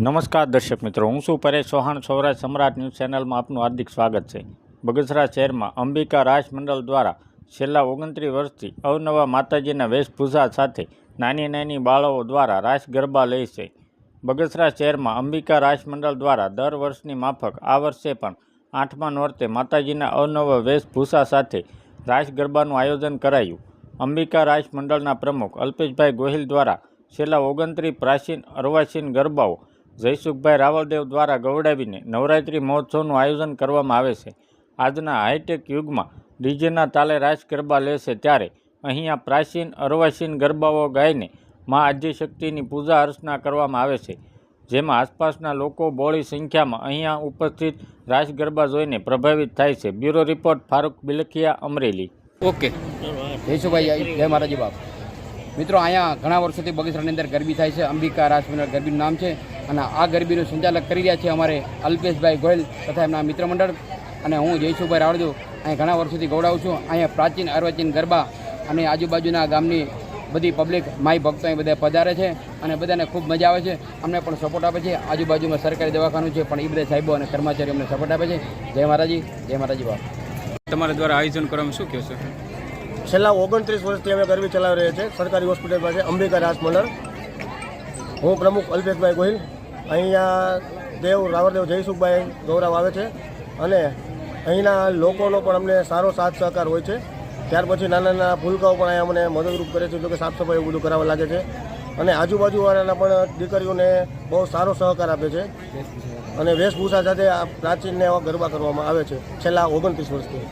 નમસ્કાર દર્શક મિત્રો, હું શું પરેશ ચૌહાણ. સૌરાષ્ટ્ર સમ્રાટ ન્યૂઝ ચેનલમાં આપનું હાર્દિક સ્વાગત છે. બગસરા શહેરમાં અંબિકા રાસ મંડળ દ્વારા છેલ્લા ઓગણત્રીસ વર્ષથી અવનવા માતાજીના વેશભૂષા સાથે નાની નાની બાળાઓ દ્વારા રાસ ગરબા લે છે. બગસરા શહેરમાં અંબિકા રાસ મંડળ દ્વારા દર વર્ષની માફક આ વર્ષે પણ આઠમા નોરતે માતાજીના અવનવા વેશભૂષા સાથે રાસ ગરબાનું આયોજન કરાયું. અંબિકા રાસ મંડળના પ્રમુખ અલ્પેશભાઈ ગોહિલ દ્વારા છેલ્લા ઓગણત્રીસ પ્રાચીન અર્વાચીન ગરબાઓ જયસુખભાઈ રાવલદેવ દ્વારા ગવડાવીને નવરાત્રિ મહોત્સવનું આયોજન કરવામાં આવે છે. આજના હાઈટેક યુગમાં ડીજેના તાલે રાસ ગરબા લેશે ત્યારે અહીંયા પ્રાચીન અર્વાચીન ગરબાઓ ગાઈને મા આદ્યશક્તિની પૂજા અર્ચના કરવામાં આવે છે. જેમાં આસપાસના લોકો બોળી સંખ્યામાં અહીંયા ઉપસ્થિત રાસ ગરબા જોઈને પ્રભાવિત થાય છે. Bureau report, Farooq Bilakhiya, Amreli. Okay. જયસુભાઈ જય મહારાજી બાપ. મિત્રો, અહીંયા ઘણા વર્ષોથી બગીચરાની અંદર ગરબી થાય છે. અંબિકા રાજમંડળ ગરબીનું નામ છે. અને આ ગરબીનું સંચાલક કરી રહ્યા છે અમારે અલ્પેશભાઈ ગોયલ તથા એમના મિત્ર મંડળ અને હું જયસુભાઈ રાવળદેવ અહીં ઘણા વર્ષોથી ગૌડાવું છું. અહીંયા પ્રાચીન અર્વાચીન ગરબા અને આજુબાજુના ગામની બધી પબ્લિક માય ભક્તો અહીં બધા પધારે છે અને બધાને ખૂબ મજા આવે છે. અમને પણ સપોર્ટ આપે છે. આજુબાજુમાં સરકારી દવાખાનું છે પણ એ બધા સાહેબો અને કર્મચારીઓ અમને સપોર્ટ આપે છે. જય મહારાજી જય મહારાજી બાપ. તમારા દ્વારા આયોજન કરવામાં શું કહેશો? છેલ્લા ઓગણત્રીસ વર્ષથી અમે ગરબી ચલાવી રહ્યા છીએ સરકારી હોસ્પિટલ પાસે અંબિકા રાસ મંડળ હું પ્રમુખ અલ્પેશભાઈ ગોહિલ અહીંયા દેવ રાવરદેવ જયસુખભાઈ ગૌરવ આવે છે અને અહીંના લોકોનો પણ અમને સારો સાથ સહકાર હોય છે. ત્યાર પછી નાના નાના ભૂલકાઓ પણ અહીંયા અમને મદદરૂપ કરે છે જો કે સાફ સફાઈ બધું કરાવવા લાગે છે. અને આજુબાજુવાળાના પણ દીકરીઓને બહુ સારો સહકાર આપે છે. અને વેશભૂષા સાથે આ પ્રાચીનને ગરબા કરવામાં આવે છે, છેલ્લા ઓગણત્રીસ વર્ષથી.